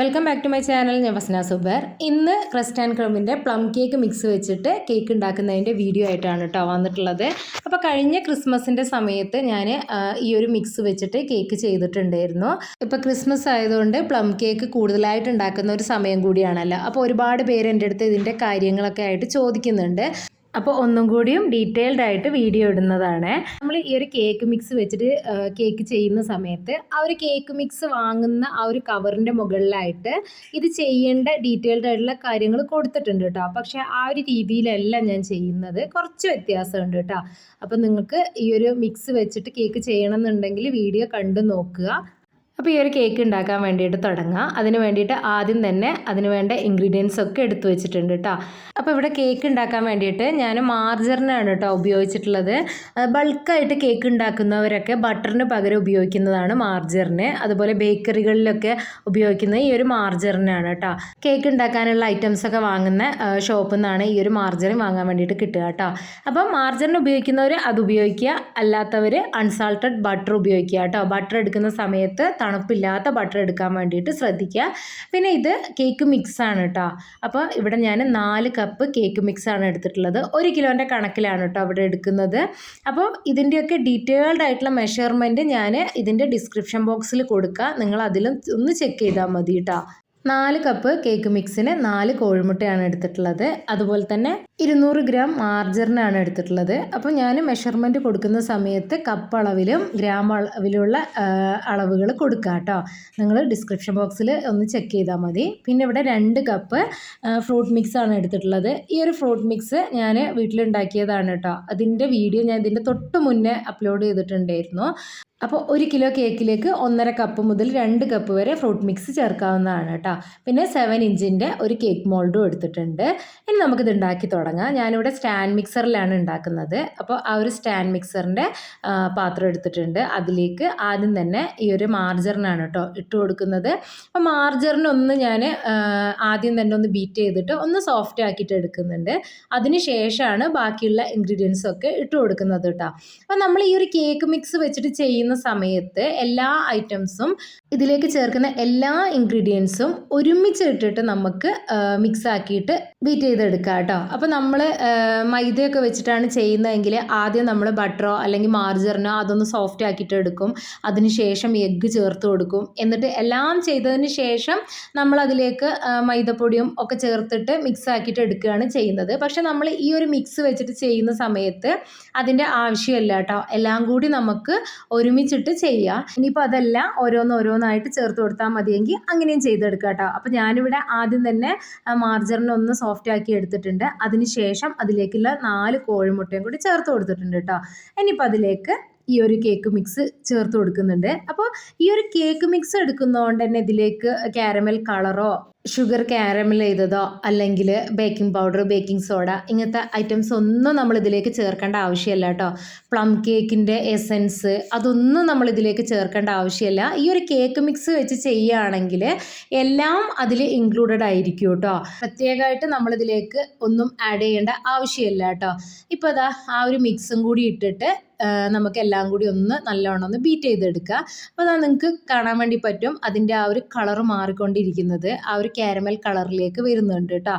Welcome back to my channel ഞാൻ വസ്ന സുബർ. ഇന്ന് crust and ക്രമിന്റെ പ്ലം കേക്ക് മിക്സ് വെച്ചിട്ട് കേക്ക് ഉണ്ടാക്കുന്നതിന്റെ വീഡിയോ ആയിട്ടാണ് കേട്ടോ വന്നിട്ടുള്ളത്. അപ്പോൾ കഴിഞ്ഞ ക്രിസ്മസിന്റെ സമയത്ത് ഞാൻ ഈ ഒരു മിക്സ് വെച്ചിട്ട് കേക്ക് ചെയ്തിട്ടുണ്ടായിരുന്നു. ഇപ്പോൾ ക്രിസ്മസ് ആയതുകൊണ്ട് പ്ലം കേക്ക് കൂടുതലായിട്ട് ഉണ്ടാക്കുന്ന ഒരു സമയം കൂടിയാണല്ലോ. അപ്പോൾ ഒരുപാട് പേര് എന്റെ അടുത്ത് ഇതിന്റെ കാര്യങ്ങളൊക്കെ ആയിട്ട് ചോദിക്കുന്നുണ്ട്. അപ്പോൾ ഒന്നും കൂടിയും ഡീറ്റെയിൽഡ് ആയിട്ട് വീഡിയോ ഇടുന്നതാണ്. നമ്മൾ ഈ ഒരു കേക്ക് മിക്സ് വെച്ചിട്ട് കേക്ക് ചെയ്യുന്ന സമയത്ത് ആ ഒരു കേക്ക് മിക്സ് വാങ്ങുന്ന ആ ഒരു കവറിന്റെ മുകളിലായിട്ട് ഇത് ചെയ്യേണ്ട ഡീറ്റെയിൽഡ് ആയിട്ടുള്ള കാര്യങ്ങൾ കൊടുത്തിട്ടുണ്ട് കേട്ടോ പക്ഷേ ആ ഒരു രീതിയിലല്ല ഞാൻ ചെയ്യുന്നത്. കുറച്ച് വ്യത്യാസമുണ്ട് കേട്ടോ അപ്പോൾ നിങ്ങൾക്ക് ഈ ഒരു മിക്സ് വെച്ചിട്ട് കേക്ക് ചെയ്യണമെന്നുണ്ടെങ്കിൽ വീഡിയോ കണ്ടു നോക്കുക. അപ്പോൾ ഈ ഒരു കേക്ക് ഉണ്ടാക്കാൻ വേണ്ടിയിട്ട് തുടങ്ങാം. അതിന് വേണ്ടിയിട്ട് ആദ്യം തന്നെ അതിന് വേണ്ട ഇൻഗ്രീഡിയൻസ് ഒക്കെ എടുത്തു വെച്ചിട്ടുണ്ട് കേട്ടോ അപ്പോൾ ഇവിടെ കേക്ക് ഉണ്ടാക്കാൻ വേണ്ടിയിട്ട് ഞാൻ മാർജറിനാണ് കേട്ടോ ഉപയോഗിച്ചിട്ടുള്ളത്. ബൾക്കായിട്ട് കേക്ക് ഉണ്ടാക്കുന്നവരൊക്കെ ബട്ടറിന് പകരം ഉപയോഗിക്കുന്നതാണ് മാർജറിന് അതുപോലെ ബേക്കറികളിലൊക്കെ ഉപയോഗിക്കുന്ന ഈ ഒരു മാർജറിനാണ് കേട്ടോ കേക്ക് ഉണ്ടാക്കാനുള്ള ഐറ്റംസ് ഒക്കെ വാങ്ങുന്ന ഷോപ്പിൽ നിന്നാണ് ഈ ഒരു മാർജറിൻ വാങ്ങാൻ വേണ്ടിയിട്ട് കിട്ടുക കേട്ടോ അപ്പോൾ മാർജറിൻ ഉപയോഗിക്കുന്നവർ അത് ഉപയോഗിക്കുക. അല്ലാത്തവർ അൺസാൾട്ടഡ് ബട്ടർ ഉപയോഗിക്കുക കേട്ടോ ബട്ടർ എടുക്കുന്ന സമയത്ത് തണുപ്പില്ലാത്ത ബട്ടർ എടുക്കാൻ വേണ്ടിയിട്ട് ശ്രദ്ധിക്കുക. പിന്നെ ഇത് കേക്ക് മിക്സാണ് കേട്ടോ അപ്പോൾ ഇവിടെ ഞാൻ നാല് കപ്പ് കേക്ക് മിക്സാണ് എടുത്തിട്ടുള്ളത്. ഒരു കിലോന്റെ കണക്കിലാണ് കേട്ടോ അവിടെ എടുക്കുന്നത്. അപ്പോൾ ഇതിന്റെയൊക്കെ ഡീറ്റെയിൽഡ് ആയിട്ടുള്ള മെഷർമെന്റ് ഞാൻ ഇതിന്റെ ഡിസ്ക്രിപ്ഷൻ ബോക്സിൽ കൊടുക്കുക. നിങ്ങൾ അതിലും ഒന്ന് ചെക്ക് ചെയ്താൽ മതി കേട്ടോ നാല് കപ്പ് കേക്ക് മിക്സിന് നാല് കോഴിമുട്ടയാണ് എടുത്തിട്ടുള്ളത്. അതുപോലെ തന്നെ ഇരുന്നൂറ് ഗ്രാം മാർജറിനാണ് എടുത്തിട്ടുള്ളത്. അപ്പോൾ ഞാൻ മെഷർമെന്റ് കൊടുക്കുന്ന സമയത്ത് കപ്പ് അളവിലും ഗ്രാം അളവിലുള്ള അളവുകൾ കൊടുക്കുക കേട്ടോ. നിങ്ങൾ ഡിസ്ക്രിപ്ഷൻ ബോക്സിൽ ഒന്ന് ചെക്ക് ചെയ്താൽ മതി. പിന്നെ ഇവിടെ രണ്ട് കപ്പ് ഫ്രൂട്ട് മിക്സ് ആണ് എടുത്തിട്ടുള്ളത്. ഈ ഒരു ഫ്രൂട്ട് മിക്സ് ഞാൻ വീട്ടിലുണ്ടാക്കിയതാണ് കേട്ടോ. അതിന്റെ വീഡിയോ ഞാൻ ഇതിന്റെ തൊട്ട് മുന്നേ അപ്ലോഡ് ചെയ്തിട്ടുണ്ടായിരുന്നു. അപ്പോൾ ഒരു കിലോ കേക്കിലേക്ക് ഒന്നര കപ്പ് മുതൽ രണ്ട് കപ്പ് വരെ ഫ്രൂട്ട് മിക്സ് ചേർക്കാവുന്നതാണ് കേട്ടോ പിന്നെ സെവൻ ഇഞ്ചിന്റെ ഒരു കേക്ക് മോൾഡും എടുത്തിട്ടുണ്ട്. ഇനി നമുക്കിത് ഉണ്ടാക്കി തുടങ്ങാം. ഞാനിവിടെ സ്റ്റാൻഡ് മിക്സറിലാണ് ഉണ്ടാക്കുന്നത്. അപ്പോൾ ആ ഒരു സ്റ്റാൻഡ് മിക്സറിന്റെ പാത്രം എടുത്തിട്ടുണ്ട്. അതിലേക്ക് ആദ്യം തന്നെ ഈ ഒരു മാർജറിനാണ് കേട്ടോ ഇട്ട് കൊടുക്കുന്നത്. അപ്പോൾ മാർജറിനൊന്ന് ഞാൻ ആദ്യം തന്നെ ഒന്ന് ബീറ്റ് ചെയ്തിട്ട് ഒന്ന് സോഫ്റ്റ് ആക്കിയിട്ട് എടുക്കുന്നുണ്ട്. അതിന് ശേഷമാണ് ബാക്കിയുള്ള ഇൻഗ്രീഡിയൻസ് ഒക്കെ ഇട്ട് കൊടുക്കുന്നത് കേട്ടോ അപ്പോൾ നമ്മൾ ഈ ഒരു കേക്ക് മിക്സ് വെച്ചിട്ട് ചെയ്യുന്ന ചെയ്യുന്ന സമയത്ത് എല്ലാ ഐറ്റംസും ഇതിലേക്ക് ചേർക്കുന്ന എല്ലാ ഇൻഗ്രീഡിയൻസും ഒരുമിച്ച് ഇട്ടിട്ട് നമുക്ക് മിക്സ് ആക്കിയിട്ട് ബീറ്റ് ചെയ്തെടുക്കാം കേട്ടോ. അപ്പോൾ നമ്മൾ മൈദയൊക്കെ വെച്ചിട്ടാണ് ചെയ്യുന്നതെങ്കിൽ ആദ്യം നമ്മൾ ബട്ടറോ അല്ലെങ്കിൽ മാർജറിനോ അതൊന്ന് സോഫ്റ്റ് ആക്കിയിട്ട് എടുക്കും. അതിനുശേഷം എഗ്ഗ് ചേർത്ത് കൊടുക്കും. എന്നിട്ട് എല്ലാം ചെയ്തതിന് ശേഷം നമ്മൾ അതിലേക്ക് മൈദപ്പൊടിയും ഒക്കെ ചേർത്തിട്ട് മിക്സ് ആക്കിയിട്ട് എടുക്കുകയാണ് ചെയ്യുന്നത്. പക്ഷേ നമ്മൾ ഈ ഒരു മിക്സ് വെച്ചിട്ട് ചെയ്യുന്ന സമയത്ത് അതിന്റെ ആവശ്യമില്ല കേട്ടോ. എല്ലാം കൂടി നമുക്ക് ഒരുമിച്ചിട്ട് ചെയ്യുക ഇനിയിപ്പോൾ അതെല്ലാം ഓരോന്ന് ഓരോന്നായിട്ട് ചേർത്ത് കൊടുത്താൽ മതിയെങ്കിൽ അങ്ങനെയും ചെയ്തെടുക്കുക കേട്ടോ അപ്പോൾ ഞാനിവിടെ ആദ്യം തന്നെ മാർജറിനെ ഒന്ന് സോഫ്റ്റ് ആക്കി എടുത്തിട്ടുണ്ട്. അതിനുശേഷം അതിലേക്കുള്ള നാല് കോഴിമുട്ടയും കൂടി ചേർത്ത് കൊടുത്തിട്ടുണ്ട് കേട്ടോ ഇനിയിപ്പോൾ അതിലേക്ക് ഈ ഒരു കേക്ക് മിക്സ് ചേർത്ത് കൊടുക്കുന്നുണ്ട്. അപ്പോൾ ഈ ഒരു കേക്ക് മിക്സ് എടുക്കുന്നതുകൊണ്ട് തന്നെ ഇതിലേക്ക് കാരമൽ കളറോ ഷുഗർ കാരമൽ ചെയ്തതോ അല്ലെങ്കിൽ ബേക്കിംഗ് പൗഡർ ബേക്കിംഗ് സോഡ ഇങ്ങനത്തെ ഐറ്റംസ് ഒന്നും നമ്മൾ ഇതിലേക്ക് ചേർക്കേണ്ട ആവശ്യമില്ല കേട്ടോ. പ്ലം കേക്കിന്റെ എസൻസ് അതൊന്നും നമ്മൾ ഇതിലേക്ക് ചേർക്കേണ്ട ആവശ്യമില്ല. ഈ ഒരു കേക്ക് മിക്സ് വെച്ച് ചെയ്യുകയാണെങ്കിൽ എല്ലാം അതിൽ ഇൻക്ലൂഡഡ് ആയിരിക്കും കേട്ടോ. പ്രത്യേകമായിട്ട് നമ്മളിതിലേക്ക് ഒന്നും ആഡ് ചെയ്യേണ്ട ആവശ്യമില്ല കേട്ടോ. ഇപ്പോൾ അതാ ആ ഒരു മിക്സും കൂടി ഇട്ടിട്ട് നമുക്ക് എല്ലാം കൂടി ഒന്ന് നല്ലോണം ഒന്ന് ബീറ്റ് ചെയ്തെടുക്കുക. അപ്പോൾ അതാ നിങ്ങൾക്ക് കാണാൻ വേണ്ടി പറ്റും അതിന്റെ ആ ഒരു കളർ മാറിക്കൊണ്ടിരിക്കുന്നത്. ആ ഒരു കാരമൽ കളറിലേക്ക് വരുന്നുണ്ട് കേട്ടോ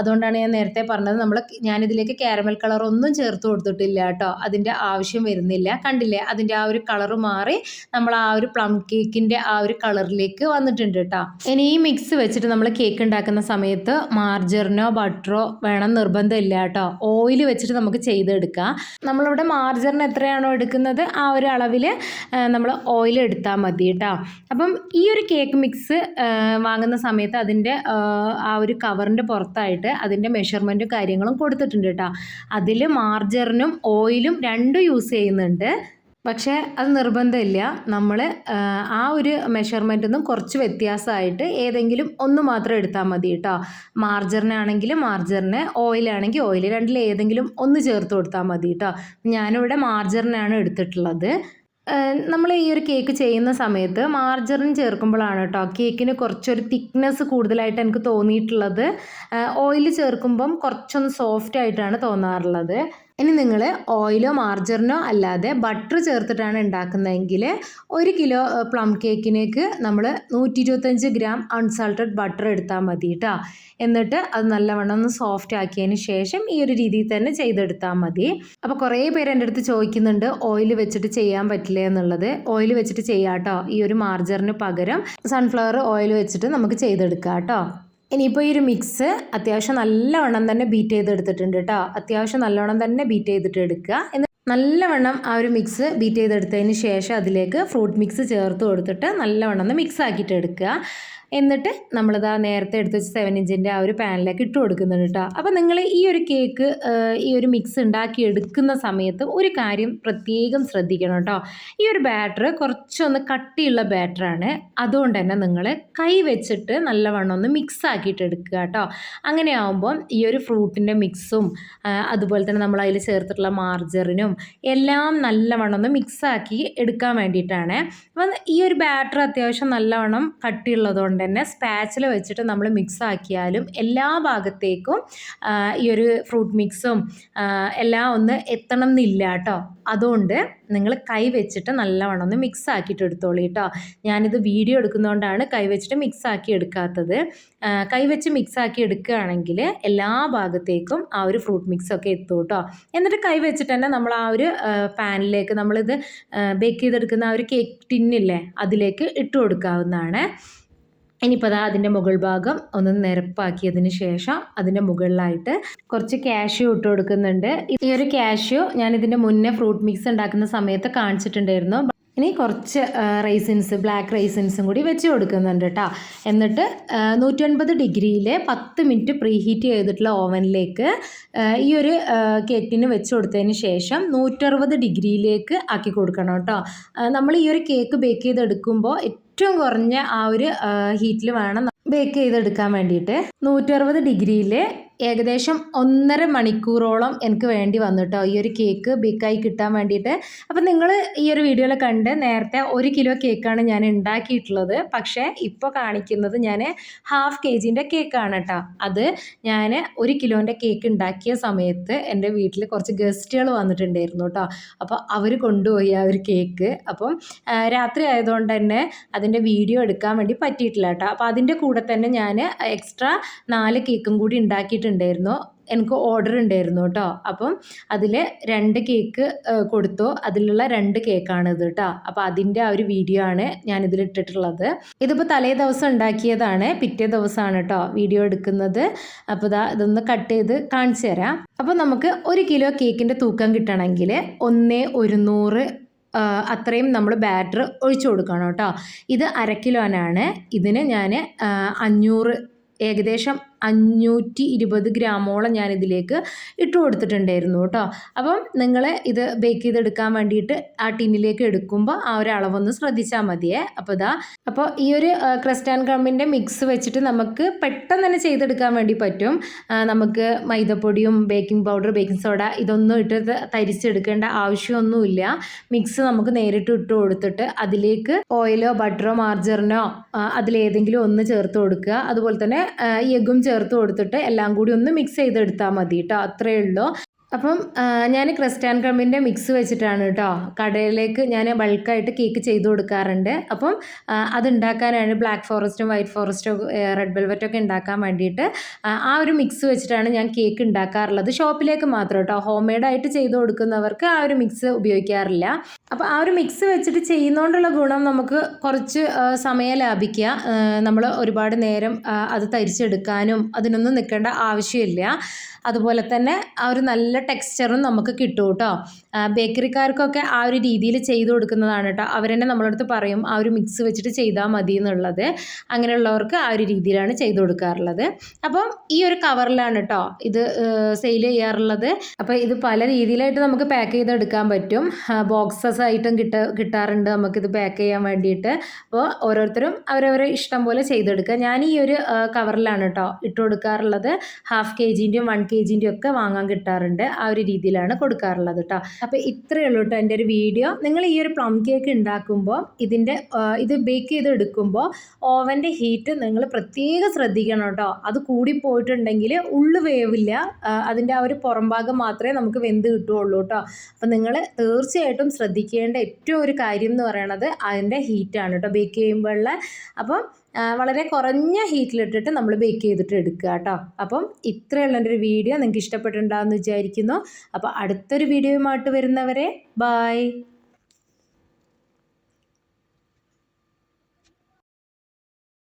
അതുകൊണ്ടാണ് ഞാൻ നേരത്തെ പറഞ്ഞത് നമ്മൾ ഞാനിതിലേക്ക് കാരമൽ കളർ ഒന്നും ചേർത്ത് കൊടുത്തിട്ടില്ല കേട്ടോ അതിന്റെ ആവശ്യം വരുന്നില്ല. കണ്ടില്ലേ? അതിന്റെ ആ ഒരു കളർ മാറി നമ്മൾ ആ ഒരു പ്ലം കേക്കിന്റെ ആ ഒരു കളറിലേക്ക് വന്നിട്ടുണ്ട് കേട്ടോ ഇനി ഈ മിക്സ് വെച്ചിട്ട് നമ്മൾ കേക്ക് ഉണ്ടാക്കുന്ന സമയത്ത് മാർജറിനോ ബട്ടറോ വേണം നിർബന്ധമില്ല കേട്ടോ ഓയിൽ വെച്ചിട്ട് നമുക്ക് ചെയ്തെടുക്കാം. നമ്മളിവിടെ മാർജറിന് എത്രയാണോ എടുക്കുന്നത്? ആ ഒരു അളവിൽ നമ്മൾ ഓയിൽ എടുത്താൽ മതി കേട്ടോ അപ്പം ഈ ഒരു കേക്ക് മിക്സ് വാങ്ങുന്ന സമയത്ത് അതിന്റെ ആ ഒരു കവറിന്റെ പുറത്തായിട്ട് അതിന്റെ മെഷർമെന്റും കാര്യങ്ങളും കൊടുത്തിട്ടുണ്ട് കേട്ടോ. അതിൽ മാർജറിനും ഓയിലും രണ്ടും യൂസ് ചെയ്യുന്നുണ്ട്. പക്ഷേ അത് നിർബന്ധമില്ല. നമ്മൾ ആ ഒരു മെഷർമെന്റിൽ നിന്നും കുറച്ച് വ്യത്യാസമായിട്ട് ഏതെങ്കിലും ഒന്ന് മാത്രം എടുത്താൽ മതി കേട്ടോ. മാർജറിനാണെങ്കിൽ മാർജറിന് ഓയിലാണെങ്കിൽ ഓയിൽ രണ്ടിൽ ഏതെങ്കിലും ഒന്ന് ചേർത്ത് കൊടുത്താൽ മതി കേട്ടോ. ഞാനിവിടെ മാർജറിനാണ് എടുത്തിട്ടുള്ളത്. നമ്മൾ ഈ ഒരു കേക്ക് ചെയ്യുന്ന സമയത്ത് മാർജറിൻ ചേർക്കുമ്പോഴാണ് കേട്ടോ കേക്കിന് കുറച്ചൊരു തിക്നെസ് കൂടുതലായിട്ട് എനിക്ക് തോന്നിയിട്ടുള്ളത്. ഓയിൽ ചേർക്കുമ്പം കുറച്ചൊന്ന് സോഫ്റ്റ് ആയിട്ടാണ് തോന്നാറുള്ളത്. ഇനി നിങ്ങൾ ഓയിലോ മാർജറിനോ അല്ലാതെ ബട്ടർ ചേർത്തിട്ടാണ് ഉണ്ടാക്കുന്നതെങ്കിൽ ഒരു കിലോ പ്ലം കേക്കിനേക്ക് നമ്മൾ നൂറ്റി ഇരുപത്തഞ്ച് ഗ്രാം അൺസാൾട്ടഡ് ബട്ടർ എടുത്താൽ മതി കേട്ടോ എന്നിട്ട് അത് നല്ലവണ്ണം ഒന്ന് സോഫ്റ്റ് ആക്കിയതിന് ശേഷം ഈ ഒരു രീതിയിൽ തന്നെ ചെയ്തെടുത്താൽ മതി. അപ്പോൾ കുറേ പേര് എന്റെ അടുത്ത് ചോദിക്കുന്നുണ്ട് ഓയിൽ വെച്ചിട്ട് ചെയ്യാൻ പറ്റില്ല എന്നുള്ളത്. ഓയിൽ വെച്ചിട്ട് ചെയ്യാം കേട്ടോ ഈ ഒരു മാർജറിന് പകരം സൺഫ്ലവർ ഓയിൽ വെച്ചിട്ട് നമുക്ക് ചെയ്തെടുക്കാം കേട്ടോ ഇനിയിപ്പോൾ ഈ ഒരു മിക്സ് അത്യാവശ്യം നല്ലവണ്ണം തന്നെ ബീറ്റ് ചെയ്തെടുത്തിട്ടുണ്ട് കേട്ടോ അത്യാവശ്യം നല്ലവണ്ണം തന്നെ ബീറ്റ് ചെയ്തിട്ട് എടുക്കുക എന്ന് നല്ലവണ്ണം ആ ഒരു മിക്സ് ബീറ്റ് ചെയ്തെടുത്തതിന് ശേഷം അതിലേക്ക് ഫ്രൂട്ട് മിക്സ് ചേർത്ത് കൊടുത്തിട്ട് നല്ലവണ്ണം ഒന്ന് മിക്സ് ആക്കിയിട്ട് എടുക്കുക എന്നിട്ട് നമ്മളിതാ നേരത്തെ എടുത്ത് വെച്ച് സെവൻ ഇഞ്ചിന്റെ ആ ഒരു പാനിലേക്ക് ഇട്ട് കൊടുക്കുന്നുണ്ട് കേട്ടോ അപ്പോൾ നിങ്ങൾ ഈ ഒരു കേക്ക് ഈ ഒരു മിക്സ് ഉണ്ടാക്കി എടുക്കുന്ന സമയത്ത് ഒരു കാര്യം പ്രത്യേകം ശ്രദ്ധിക്കണം കേട്ടോ ഈ ഒരു ബാറ്റർ കുറച്ചൊന്ന് കട്ടിയുള്ള ബാറ്ററാണ് അതുകൊണ്ട് തന്നെ നിങ്ങൾ കൈ വെച്ചിട്ട് നല്ലവണ്ണം ഒന്ന് മിക്സ് ആക്കിയിട്ട് എടുക്കുക കേട്ടോ അങ്ങനെ ആകുമ്പം ഈ ഒരു ഫ്രൂട്ടിന്റെ മിക്സും അതുപോലെ തന്നെ നമ്മൾ അതിൽ ചേർത്തിട്ടുള്ള മാർജറിനും എല്ലാം നല്ലവണ്ണം ഒന്ന് മിക്സാക്കി എടുക്കാൻ വേണ്ടിയിട്ടാണ്. അപ്പം ഈ ഒരു ബാറ്റർ അത്യാവശ്യം നല്ലവണ്ണം കട്ടിയുള്ളതുകൊണ്ട് കൊണ്ട് തന്നെ സ്പാച്ചിൽ വെച്ചിട്ട് നമ്മൾ മിക്സ് ആക്കിയാലും എല്ലാ ഭാഗത്തേക്കും ഈ ഒരു ഫ്രൂട്ട് മിക്സും എല്ലാം ഒന്ന് എത്തണം എന്നില്ല കേട്ടോ അതുകൊണ്ട് നിങ്ങൾ കൈ വെച്ചിട്ട് നല്ലവണ്ണം ഒന്ന് മിക്സ് ആക്കിയിട്ട് എടുത്തോളൂ കേട്ടോ ഞാനിത് വീഡിയോ എടുക്കുന്നതുകൊണ്ടാണ് കൈ വെച്ചിട്ട് മിക്സ് ആക്കി എടുക്കാത്തത്. കൈ വെച്ച് മിക്സ് ആക്കി എടുക്കുകയാണെങ്കിൽ എല്ലാ ഭാഗത്തേക്കും ആ ഒരു ഫ്രൂട്ട് മിക്സ് ഒക്കെ എത്തും കേട്ടോ എന്നിട്ട് കൈ വെച്ചിട്ട് തന്നെ നമ്മൾ ആ ഒരു പാനിലേക്ക് നമ്മളിത് ബേക്ക് ചെയ്തെടുക്കുന്ന ആ ഒരു കേക്ക് ടിന്നില്ലേ അതിലേക്ക് ഇട്ട് കൊടുക്കാവുന്നതാണ്. ഇനിയിപ്പോൾ അതാ അതിന്റെ മുകൾ ഭാഗം ഒന്ന് നിരപ്പാക്കിയതിന് ശേഷം അതിന്റെ മുകളിലായിട്ട് കുറച്ച് കാഷ്യൂ ഇട്ട് കൊടുക്കുന്നുണ്ട്. ഈ ഒരു കാഷ്യൂ ഞാൻ ഇതിന്റെ മുന്നേ ഫ്രൂട്ട് മിക്സ് ഉണ്ടാക്കുന്ന സമയത്ത് കാണിച്ചിട്ടുണ്ടായിരുന്നു. ഇനി കുറച്ച് റൈസിൻസ് ബ്ലാക്ക് റൈസിൻസും കൂടി വെച്ച് കൊടുക്കുന്നുണ്ട് കേട്ടോ എന്നിട്ട് നൂറ്റൻപത് ഡിഗ്രിയിൽ പത്ത് മിനിറ്റ് പ്രീ ഹീറ്റ് ചെയ്തിട്ടുള്ള ഓവനിലേക്ക് ഈ ഒരു കേക്കിന് വെച്ച് കൊടുത്തതിന് ശേഷം നൂറ്ററുപത് ഡിഗ്രിയിലേക്ക് ആക്കി കൊടുക്കണം കേട്ടോ നമ്മൾ ഈ ഒരു കേക്ക് ബേക്ക് ചെയ്തെടുക്കുമ്പോൾ ഏറ്റവും കുറഞ്ഞ ആ ഒരു ഹീറ്റിൽ വേണം ബേക്ക് ചെയ്തെടുക്കാൻ വേണ്ടിയിട്ട്. നൂറ്ററുപത് ഡിഗ്രിയിൽ ഏകദേശം ഒന്നര മണിക്കൂറോളം എനിക്ക് വേണ്ടി വന്നു കേട്ടോ ഈ ഒരു കേക്ക് ബേക്കായി കിട്ടാൻ വേണ്ടിയിട്ട്. അപ്പം നിങ്ങൾ ഈ ഒരു വീഡിയോയിൽ കണ്ട് നേരത്തെ ഒരു കിലോ കേക്കാണ് ഞാൻ ഉണ്ടാക്കിയിട്ടുള്ളത്. പക്ഷേ ഇപ്പോൾ കാണിക്കുന്നത് ഞാൻ ഹാഫ് കെ ജിന്റെ കേക്കാണ് കേട്ടോ അത് ഞാൻ ഒരു കിലോന്റെ കേക്ക് ഉണ്ടാക്കിയ സമയത്ത് എന്റെ വീട്ടിൽ കുറച്ച് ഗസ്റ്റുകൾ വന്നിട്ടുണ്ടായിരുന്നു കേട്ടോ അപ്പോൾ അവർ കൊണ്ടുപോയി ആ ഒരു കേക്ക് അപ്പം രാത്രി ആയതുകൊണ്ട് തന്നെ അതിന്റെ വീഡിയോ എടുക്കാൻ വേണ്ടി പറ്റിയിട്ടില്ല കേട്ടോ അപ്പോൾ അതിന്റെ കൂടെ തന്നെ ഞാൻ എക്സ്ട്രാ നാല് കേക്കും കൂടി ഉണ്ടാക്കിയിട്ട് ഉണ്ടായിരുന്നു? എനിക്ക് ഓർഡർ ഉണ്ടായിരുന്നു കേട്ടോ. അപ്പം അതിൽ രണ്ട് കേക്ക് കൊടുത്തു? അതിലുള്ള രണ്ട് കേക്കാണ് ഇത് കേട്ടോ. അപ്പോൾ അതിന്റെ ആ ഒരു വീഡിയോ ആണ് ഞാൻ ഇതിൽ ഇട്ടിട്ടുള്ളത്. ഇതിപ്പോൾ തലേ ദിവസം ഉണ്ടാക്കിയതാണ്. പിറ്റേ ദിവസമാണ് കേട്ടോ വീഡിയോ എടുക്കുന്നത്. അപ്പോൾ ഇതാ ഇതൊന്ന് കട്ട് ചെയ്ത് കാണിച്ചു തരാം. അപ്പോൾ നമുക്ക് ഒരു കിലോ കേക്കിന്റെ തൂക്കം കിട്ടണമെങ്കിൽ ഒന്നേ ഒരുന്നൂറ് അത്രയും നമ്മൾ ബാറ്റർ ഒഴിച്ചു കൊടുക്കണം കേട്ടോ. ഇത് അര കിലോനാണ് ഇതിന് ഞാൻ അഞ്ഞൂറ് ഏകദേശം അഞ്ഞൂറ്റി ഇരുപത് ഗ്രാമോളം ഞാൻ ഇതിലേക്ക് ഇട്ട് കൊടുത്തിട്ടുണ്ടായിരുന്നു കേട്ടോ. അപ്പം നിങ്ങൾ ഇത് ബേക്ക് ചെയ്തെടുക്കാൻ വേണ്ടിയിട്ട് ആ ടിന്നിലേക്ക് എടുക്കുമ്പോൾ ആ ഒരു അളവൊന്ന് ശ്രദ്ധിച്ചാൽ മതിയേ. അപ്പോൾ ഇതാ അപ്പോൾ ഈ ഒരു ക്രസ്റ്റ് ആൻഡ് ക്രമ്മിന്റെ മിക്സ് വെച്ചിട്ട് നമുക്ക് പെട്ടെന്ന് തന്നെ ചെയ്തെടുക്കാൻ വേണ്ടി പറ്റും. നമുക്ക് മൈദപ്പൊടിയും ബേക്കിംഗ് പൗഡർ ബേക്കിംഗ് സോഡ ഇതൊന്നും ഇട്ട് തരിച്ചെടുക്കേണ്ട ആവശ്യമൊന്നുമില്ല. മിക്സ് നമുക്ക് നേരിട്ട് ഇട്ട് കൊടുത്തിട്ട് അതിലേക്ക് ഓയിലോ ബട്ടറോ മാർജറിനോ അതിലേതെങ്കിലും ഒന്ന് ചേർത്ത് കൊടുക്കുക. അതുപോലെ തന്നെ എഗ്ഗും ചേർത്ത് കൊടുത്തിട്ട് എല്ലാം കൂടി ഒന്ന് മിക്സ് ചെയ്തെടുത്താൽ മതി കേട്ടോ അത്രയേ ഉള്ളൂ. അപ്പം ഞാൻ ക്രിസ്റ്റ് ആൻഡ് ക്രമ്പിന്റെ മിക്സ് വെച്ചിട്ടാണ് കേട്ടോ കടയിലേക്ക് ഞാൻ ബൾക്കായിട്ട് കേക്ക് ചെയ്ത് കൊടുക്കാറുണ്ട്. അപ്പം അതുണ്ടാക്കാനാണ് ബ്ലാക്ക് ഫോറസ്റ്റും വൈറ്റ് ഫോറസ്റ്റും റെഡ് വെൽവെറ്റൊക്കെ ഉണ്ടാക്കാൻ വേണ്ടിയിട്ട് ആ ഒരു മിക്സ് വെച്ചിട്ടാണ് ഞാൻ കേക്ക് ഉണ്ടാക്കാറുള്ളത്. ഷോപ്പിലേക്ക് മാത്രം കേട്ടോ ഹോം മെയ്ഡായിട്ട് ചെയ്ത് കൊടുക്കുന്നവർക്ക് ആ ഒരു മിക്സ് ഉപയോഗിക്കാറില്ല. അപ്പോൾ ആ ഒരു മിക്സ് വെച്ചിട്ട് ചെയ്യുന്നതുകൊണ്ടുള്ള ഗുണം നമുക്ക് കുറച്ച് സമയം ലാഭിക്കുക. നമ്മൾ ഒരുപാട് നേരം അത് തരിച്ചെടുക്കാനും അതിനൊന്നും നിൽക്കേണ്ട ആവശ്യമില്ല. അതുപോലെ തന്നെ ആ ഒരു നല്ല ടെക്സ്ചറും നമുക്ക് കിട്ടും കേട്ടോ ബേക്കറിക്കാർക്കൊക്കെ ആ ഒരു രീതിയിൽ ചെയ്തു കൊടുക്കുന്നതാണ് കേട്ടോ അവർ തന്നെ നമ്മളടുത്ത് പറയും ആ ഒരു മിക്സ് വെച്ചിട്ട് ചെയ്താൽ മതി എന്നുള്ളത്. അങ്ങനെയുള്ളവർക്ക് ആ ഒരു രീതിയിലാണ് ചെയ്തു കൊടുക്കാറുള്ളത്. അപ്പം ഈ ഒരു കവറിലാണ് കേട്ടോ ഇത് സെയിൽ ചെയ്യാറുള്ളത്. അപ്പോൾ ഇത് പല രീതിയിലായിട്ട് നമുക്ക് പാക്ക് ചെയ്തെടുക്കാൻ പറ്റും. ബോക്സസ് ആയിട്ടും കിട്ട കിട്ടാറുണ്ട് നമുക്കിത് പാക്ക് ചെയ്യാൻ വേണ്ടിയിട്ട്. അപ്പോൾ ഓരോരുത്തരും അവരവരെ ഇഷ്ടം പോലെ ചെയ്തെടുക്കുക. ഞാൻ ഈ ഒരു കവറിലാണ് കേട്ടോ ഇട്ട് കൊടുക്കാറുള്ളത്. ഹാഫ് കെ ജിന്റെയും വൺ കെ ജിന്റെയും ഒക്കെ വാങ്ങാൻ കിട്ടാറുണ്ട്. ആ ഒരു രീതിയിലാണ് കൊടുക്കാറുള്ളത് കേട്ടോ അപ്പോൾ ഇത്രയേ ഉള്ളൂ കേട്ടോ എന്റെ ഒരു വീഡിയോ. നിങ്ങൾ ഈ ഒരു പ്ലം കേക്ക് ഉണ്ടാക്കുമ്പോൾ ഇതിന്റെ ഇത് ബേക്ക് ചെയ്ത് എടുക്കുമ്പോൾ ഓവന്റെ ഹീറ്റ് നിങ്ങൾ പ്രത്യേകം ശ്രദ്ധിക്കണം കേട്ടോ അത് കൂടി പോയിട്ടുണ്ടെങ്കിൽ ഉള്ളു വേവില്ല അതിന്റെ ആ ഒരു പുറം ഭാഗം മാത്രമേ നമുക്ക് വെന്ത് കിട്ടുകയുള്ളൂ കേട്ടോ അപ്പം നിങ്ങൾ തീർച്ചയായിട്ടും ശ്രദ്ധിക്കേണ്ട ഏറ്റവും ഒരു കാര്യം എന്ന് പറയണത് അതിന്റെ ഹീറ്റാണ് കേട്ടോ ബേക്ക് ചെയ്യുമ്പോഴുള്ള. അപ്പം വളരെ കുറഞ്ഞ ഹീറ്റിലിട്ടിട്ട് നമ്മൾ ബേക്ക് ചെയ്തിട്ട് എടുക്കുക കേട്ടോ. അപ്പം ഇത്രയുള്ള എന്റെ ഒരു വീഡിയോ നിങ്ങൾക്ക് ഇഷ്ടപ്പെട്ടിട്ടുണ്ടാകുമെന്ന് വിചാരിക്കുന്നു. അപ്പോൾ അടുത്തൊരു വീഡിയോയുമായിട്ട് വരുന്നവരെ ബായ്